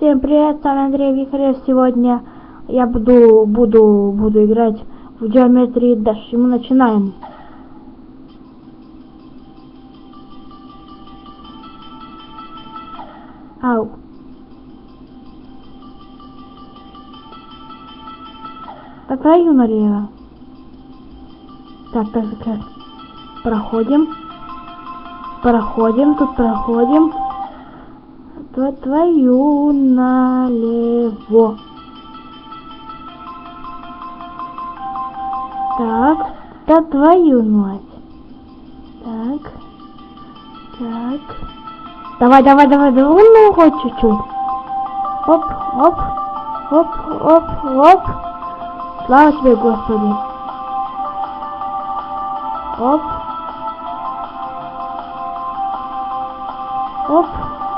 Всем привет, с вами Андрей Вихарев. Сегодня я буду, буду, буду играть в Geometry Dash. И мы начинаем. Ау. Так, твою налево. Так, так, так. Проходим. Проходим, тут проходим. Твою налево. Так, да твою мать. Так. Так. Давай, давай, давай, давай, ну хоть чуть-чуть. Оп, оп, оп, оп, оп. Слава тебе, Господи. Оп. Оп,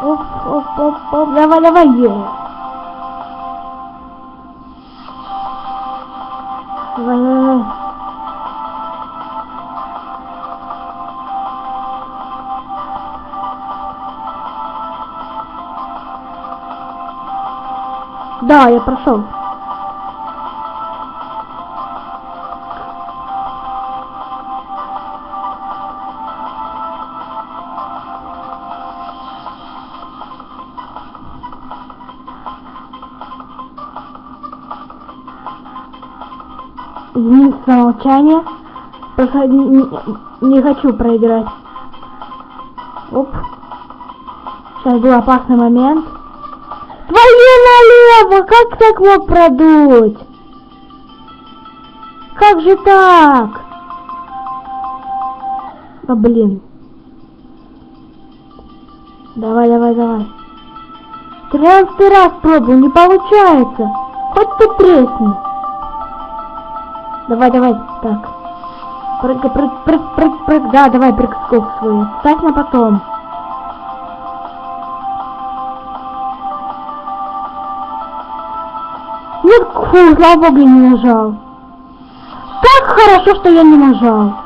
оп, оп, оп, оп. Давай, давай, е. Да, я прошел. Извините за молчание. Просто не, не- хочу проиграть. Оп. Сейчас был опасный момент. Твою налево! Как так мог продуть? Как же так? Да блин. Давай, давай, давай. Тринадцатый раз пробую, не получается. Хоть ты тресни. Давай, давай, так. Прыг, прыг, прыг, прыг, прыг. Да, давай прыг скок свой. Ставь на потом. Нет, фу, слава богу, я не нажал. Как хорошо, что я не нажал.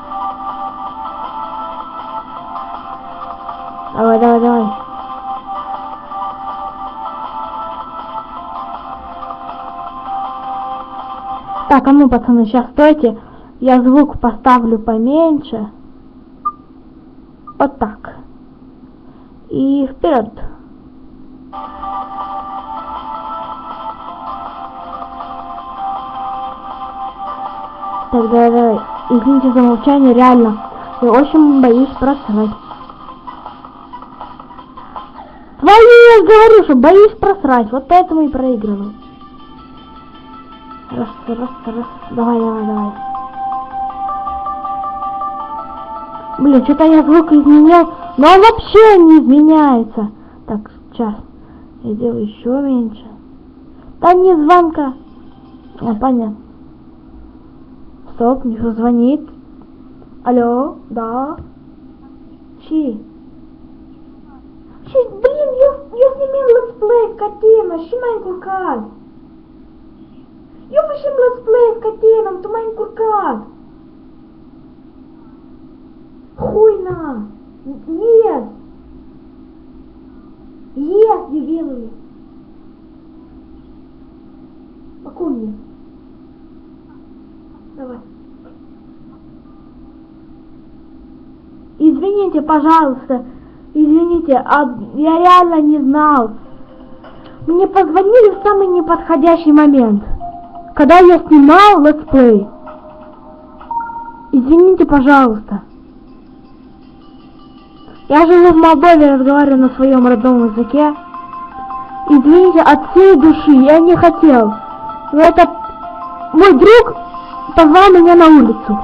Так, а ну, пацаны, сейчас стойте. Я звук поставлю поменьше. Вот так. И вперед. Давай. Извините за молчание, реально. Я очень боюсь просрать. Твою, я говорю, что боюсь просрать. Вот поэтому и проигрываю. Раз, раз, раз. Давай, давай, давай. Блин, что-то я звук изменил, но он вообще не изменяется. Так, сейчас. Я сделаю еще меньше. Да не звонка. А, понятно. Стоп, никто звонит. Алло, да. Чи? Чи, блін, я, я знімав летсплей в Катіна, ще майн куркад. Я пишем летсплей в Катіна, то майн куркад. Хуйна. Єс. Єс, дебілі. Акуні. Давай. Извините, пожалуйста. Извините, а я реально не знал. Мне позвонили в самый неподходящий момент. Когда я снимал летсплей. Извините, пожалуйста. Я живу в Молдове, разговариваю на своем родном языке. Извините, от всей души, я не хотел. Но это мой друг позвал меня на улицу.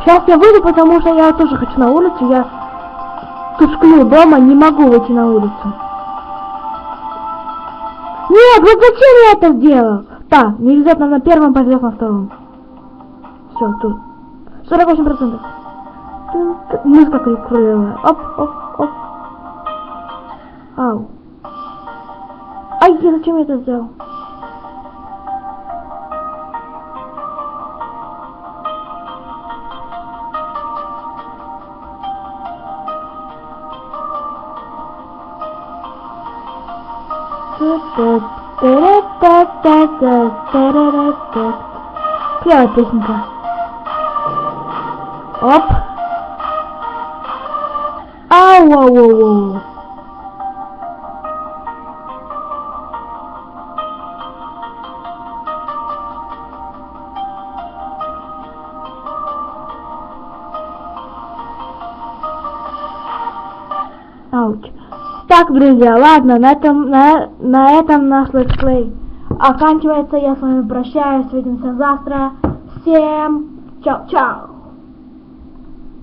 Сейчас я выйду, потому что я тоже хочу на улицу. Я тут сплю дома, не могу выйти на улицу. Нет, вот зачем я это сделал? Так, не везет нам на первом, повезет на втором. Все, тут. 48%. Тын, тын. Музыка крылья. Оп, оп, оп. Ау. Ай, я зачем я это сделал? Клевая песенка. Оп. Ау, Так, друзья, ладно, на этом, на, на этом наш летсплей оканчивается. Я с вами прощаюсь, увидимся завтра. Всем чао-чао.